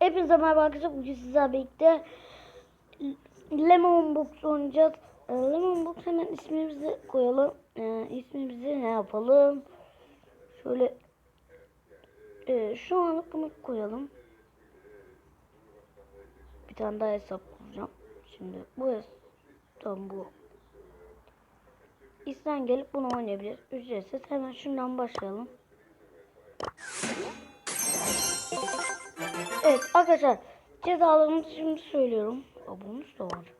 Hepinize merhaba arkadaşlar. Bugün sizlerle birlikte Lemon Box oynayacağız. Ee, Lemon Box hemen ismimizi koyalım. Ee, ismimizi ne yapalım? Şöyle e, şu anlık bunu koyalım. Bir tane daha hesap kuracağım. Şimdi bu hesap bu. İsteyen gelip bunu oynayabilir. Ücretsiz. Hemen şundan başlayalım. Evet arkadaşlar cezalarımızı şimdi söylüyorum. Aa, bonus da var.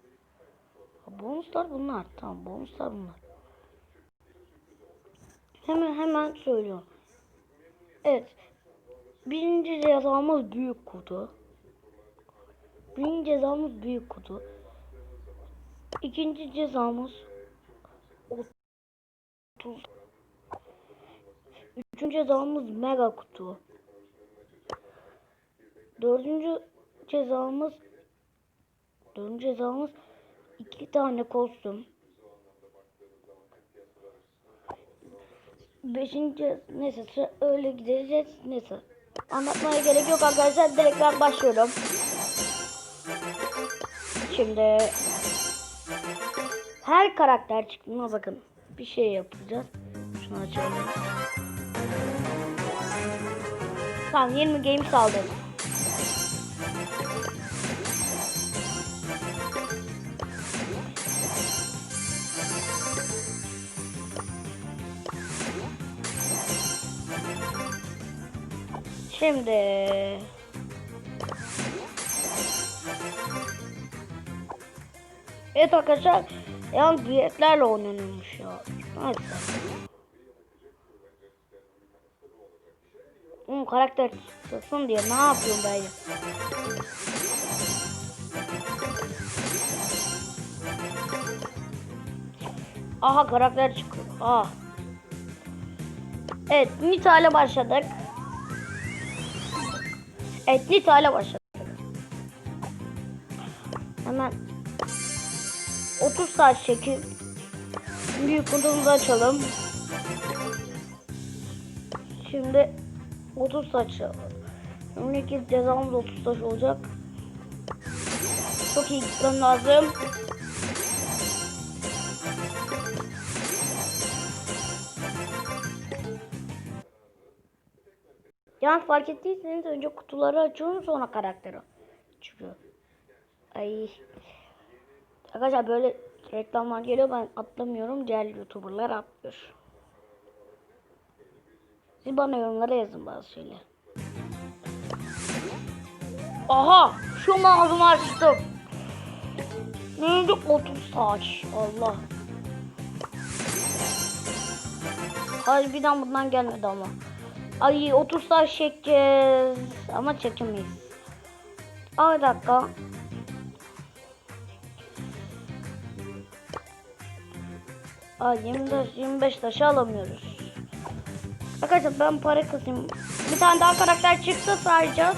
Aa, bonuslar bunlar. Tamam bonuslar bunlar. Hemen hemen söylüyorum. Evet. Birinci cezamız büyük kutu. Birinci cezamız büyük kutu. İkinci cezamız 30. Üçüncü cezamız mega kutu. Dördüncü cezamız dördüncü cezamız iki tane kostüm. Beşinci neyse öyle gideceğiz neyse. Anlatmaya gerek yok arkadaşlar direkt ben başlıyorum. Şimdi her karakter çıktığına bakın bir şey yapacağız. Şunu açalım. Tamam 20 games aldım. Şimdi Evet arkadaşlar yalnız biletlerle oynanıyormuş ya. Neyse. Hmm, karakter çıksın diye ne yapıyorum ben? Aha karakter çıkıyor. Ah. Evet Nita ile başladık. Evet Nita ile başladık. Hemen 30 saat çekip büyük kutumuzu açalım. Şimdi 30 saç. Önceki cezamız 30 saç olacak. Çok iyi gitmem lazım. Yalnız fark ettiyseniz önce kutuları açıyorum sonra karakteri çıkıyor. Ay. Arkadaşlar böyle reklamlar geliyor ben atlamıyorum. Diğer youtuberlar atlıyor. Siz bana yorumlara yazın bazı şeyler. Aha! Şu mağazamı açtım. Neydi 30 taş. Allah. Harbiden bundan gelmedi ama. Ay 30 taş çekeceğiz. Ama çekemeyiz. Aa bir dakika. Aa 25, 25 taşı alamıyoruz. Arkadaşlar ben para kısayım. Bir tane daha karakter çıksa sayacağız.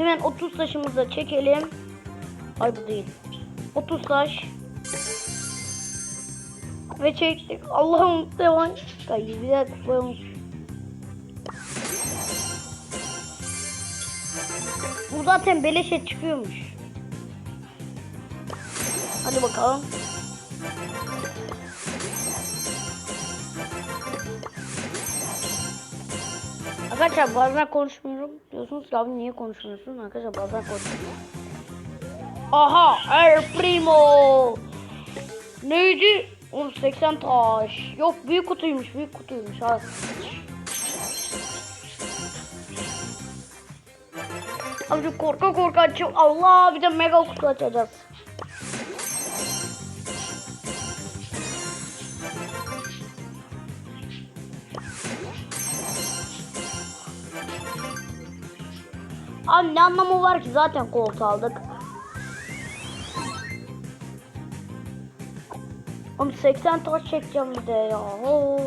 Hemen 30 taşımızı da çekelim. Ay bu değil. 30 taş. Ve çektik. Allah'ım devam. Ay bir dakika. Bu zaten beleşe çıkıyormuş. Hadi bakalım. Arkadaşlar bazen konuşmuyorum diyorsunuz ki abi niye konuşmuyorsun? Arkadaşlar bazen konuşmuyorum. Aha El Primo. Neydi? 80 taş. Yok büyük kutuymuş büyük kutuymuş. Ha. Abi korka korka açıyorum. Allah bir de mega kutu açacağız. Abi ne anlamı var ki zaten kolt aldık. Oğlum 80 taş çekeceğim bir de ya. Oo.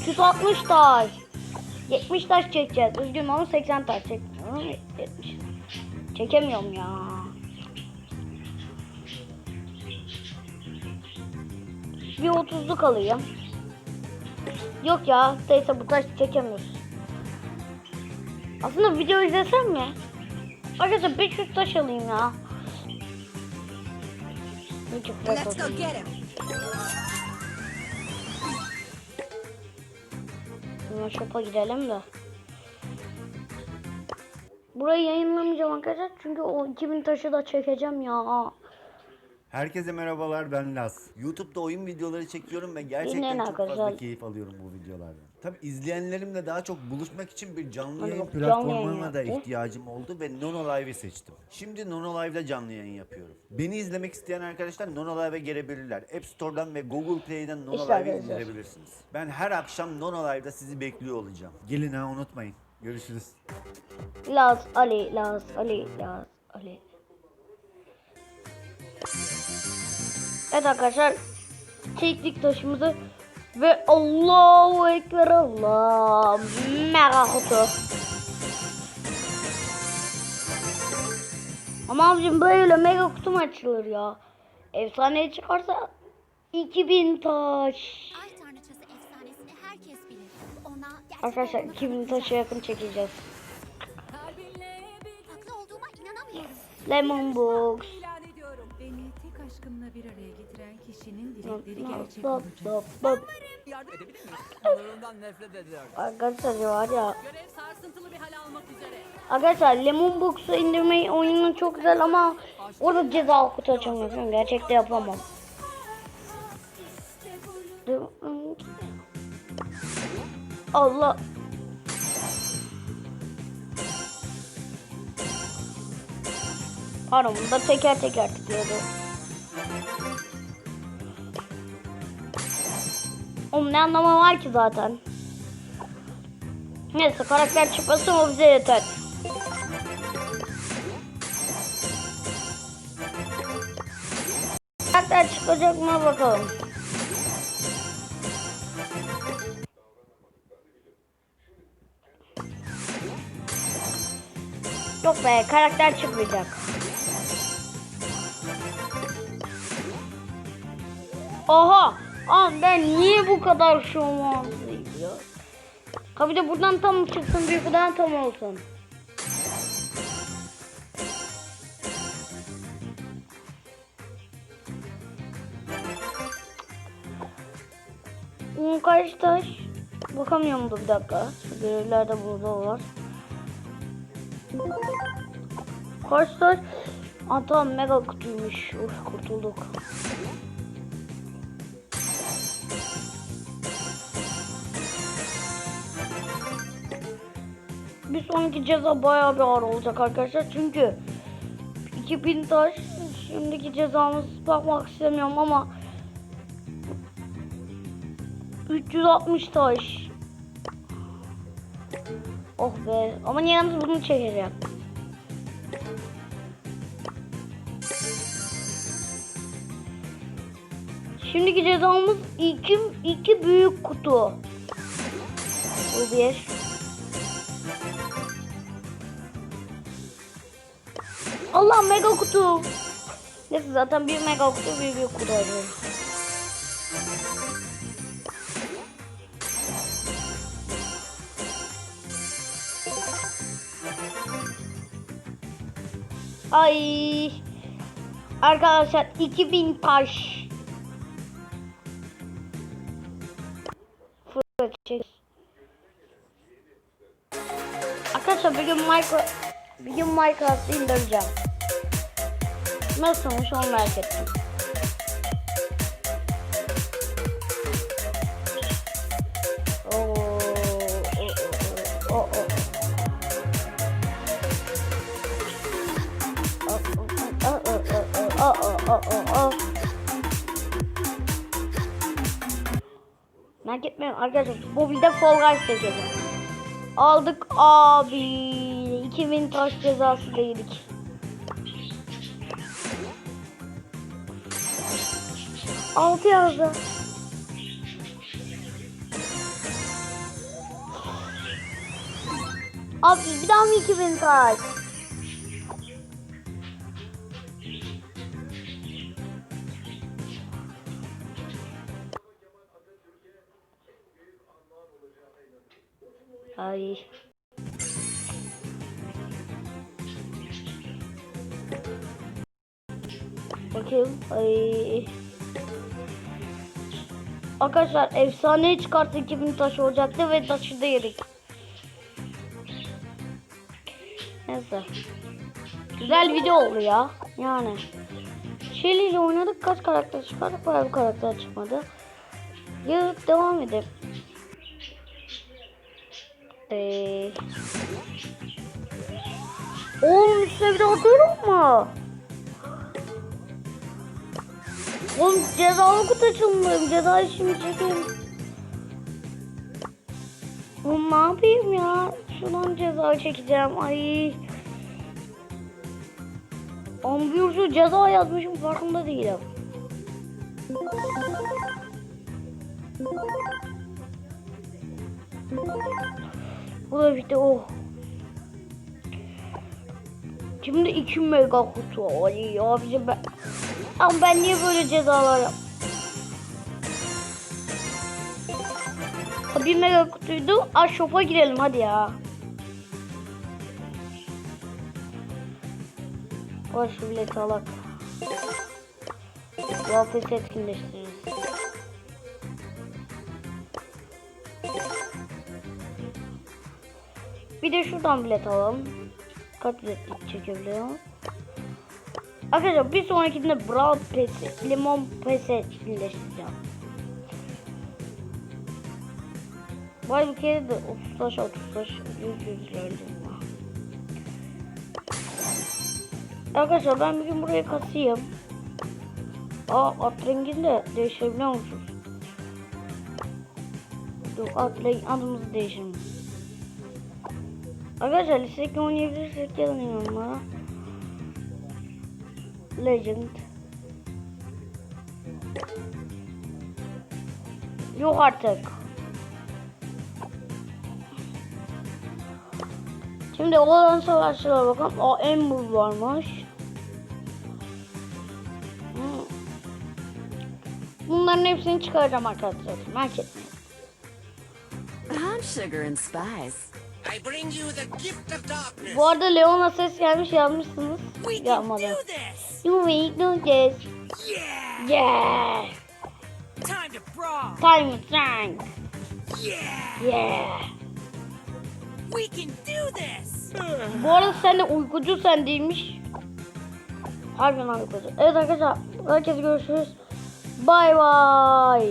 360 taş. 70 taş çekeceğiz. Üzgünüm ama 80 taş çekeceğim. 70. Çekemiyorum ya. Bir otuzluk alayım. Yok ya. Neyse bu taş çekemiyoruz. Aslında video izlesem mi? Arkadaşlar 500 taş alayım ya. Ne çok Let's go olsun. get him. Hemen shop'a gidelim de. Burayı yayınlamayacağım arkadaşlar çünkü o 2000 taşı da çekeceğim ya. Herkese merhabalar ben Las. YouTube'da oyun videoları çekiyorum ve gerçekten Dinleyin çok fazla keyif alıyorum bu videolardan. Tabi izleyenlerimle daha çok buluşmak için bir canlı Hadi yayın bak, canlı yayın platformuna da yaptı. ihtiyacım oldu ve Nono Live'i seçtim. Şimdi Nono Live'da canlı yayın yapıyorum. Beni izlemek isteyen arkadaşlar Nono Live'e gelebilirler. App Store'dan ve Google Play'den Nono İşte Live'i arkadaşlar. indirebilirsiniz. Ben her akşam Nono Live'da sizi bekliyor olacağım. Gelin ha unutmayın. Görüşürüz. Laz Ali, Laz Ali, Laz Ali. Evet arkadaşlar çektik taşımızı ve Allahu Ekber Allah mega kutu. Ama abicim böyle mega kutu mu açılır ya? Efsane çıkarsa 2000 taş. Arkadaşlar olduğunu 2000 taşa yakın çekeceğiz. Lemon box. Aşkımla bir araya getiren kişinin dilekleri gerçek olacak. Yardım edebilir miyim? Tanrı'ndan nefret ediyorum. Arkadaşlar var ya Görev sarsıntılı bir hal almak üzere. Arkadaşlar Lemon Box'u indirmeyi oyunun çok güzel ama orada ceza kutu açamıyorum. Gerçekte yapamam. Allah. Pardon bunda teker teker tıklıyordu. Oğlum ne anlamı var ki zaten. Neyse karakter çıkmasın o bize yeter. Karakter çıkacak mı bakalım. Yok be karakter çıkmayacak. Oha! Ama ben niye bu kadar? Ha bir de buradan tam çıksın bir buradan tam olsun. Hmm, kaç taş? Bakamıyorum da bir dakika. Görevler de burada var. Kaç taş? Aa tamam mega kutuymuş. Uf kurtulduk. Bir sonraki ceza bayağı bir ağır olacak arkadaşlar. Çünkü 2000 taş şimdiki cezamız bakmak istemiyorum ama 360 taş. Oh be. Ama yalnız bunu çekeceğim. Şimdiki cezamız iki, iki büyük kutu. Bu bir. Allah mega kutu. Neyse zaten bir mega kutu bir büyük kutu arıyorum. Ay. Arkadaşlar 2000 taş. Bir gün Minecraft bir gün Minecraft indireceğim. Nasılmış onu merak ettim. Merak etmeyin arkadaşlar mobilde Fall Guys çekeceğim. Aldık abi kimin taş cezası değildik. Altı yazdı. Abi bir daha mı 2000 taş? Ay. Bakayım. Ay. Arkadaşlar efsane çıkarttı 2000 taş olacaktı ve taşı da yedik. Neyse. Güzel video oldu ya. Yani. Shelly ile oynadık. Kaç karakter çıkardık? Bayağı bir karakter çıkmadı. Ya devam edelim. Ee... Oğlum üstüne bir de mu? Oğlum cezalı kutu açılmıyorum. Cezayı şimdi çekeyim. Oğlum ne yapayım ya? Şuradan ceza çekeceğim. Ay. Ambiyurcu ceza yazmışım farkında değilim. Bu da bitti oh. Şimdi 2 mega kutu. Ay abici ben... Ama ben niye böyle cezalar yap... Bir mega kutuydu. Aşopa girelim hadi ya. Var şu bileti alak. Kıyafet etkinleştiririz. Bir de şuradan bilet alalım. Kaç biletlik çekebiliyor? Arkadaşlar bir sonrakinde Brawl Pass'i, Limon Pass'i etkinleştireceğim. Vay bir kere de 30 taş 30 taş 100 100 verdim. Arkadaşlar ben bir gün buraya kasayım. Aa at rengini de değiştirebiliyor musunuz? Yok at rengi adımızı değiştirelim. Arkadaşlar listedeki oynayabilirsek yazın yorumlara. Legend. Yok artık. Şimdi olan savaşçılara bakalım. O Ember varmış. Hmm. Bunların hepsini çıkaracağım arkadaşlar. Merak etmeyin. I'm sugar and spice. I bring you the gift of darkness. Bu arada Leon'a ses gelmiş yazmışsınız. We You will do this. Yeah. Yeah. Time to brawl. Time to thank. Yeah. Yeah. We can do this. Bu arada sen de uykucu sen değilmiş. Harbiden uykucu. Evet arkadaşlar. Herkese görüşürüz. Bay bay.